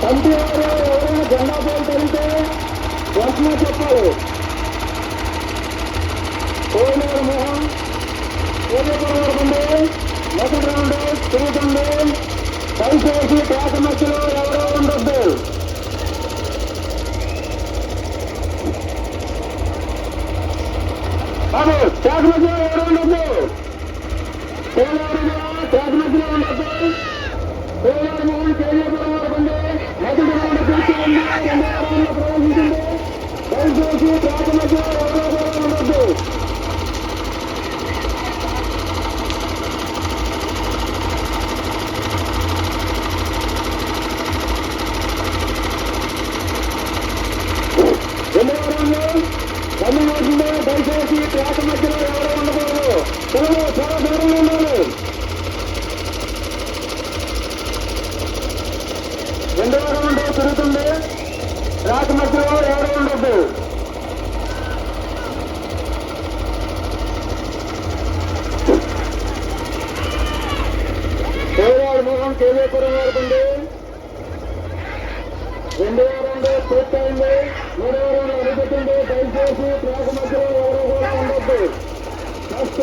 Committee వారు ఎవరైనా జెండా పోలు తగిలితే వెంటనే చెప్పాలి కోయినూరు మోహన్ సూర్యపురం మొదటి రౌండ్ తిరుగుతుంది దయచేసి ట్రాక్ మధ్యలో ఎవరో ఉండొద్దు బాబు ట్రాక్ మధ్యలో ఎవరో ఉండొద్దు కోలారు ట్రాక్ మధ్యలో ఉండొద్దు కోలారు మోహన్ దయచేసి ప్రాత మధ్యలో ఎవరో ఉండకూడదు పిల్లలు చాలా దూరంలో ఉండాలి రెండవ రౌండ్ తిరుగుతుంది ట్రాక్ మధ్యలో ఎవరు ఉండొద్దు? పేదవాడి మోహన్ కేవీపురం వరకు ఉంది. రెండవ రౌండ్ పూర్తయింది. మూడవ రౌండ్ అడుగుతుంది దయచేసి ట్రాక్ మధ్యలో ఎవరు కూడా ఉండొద్దు. నెక్స్ట్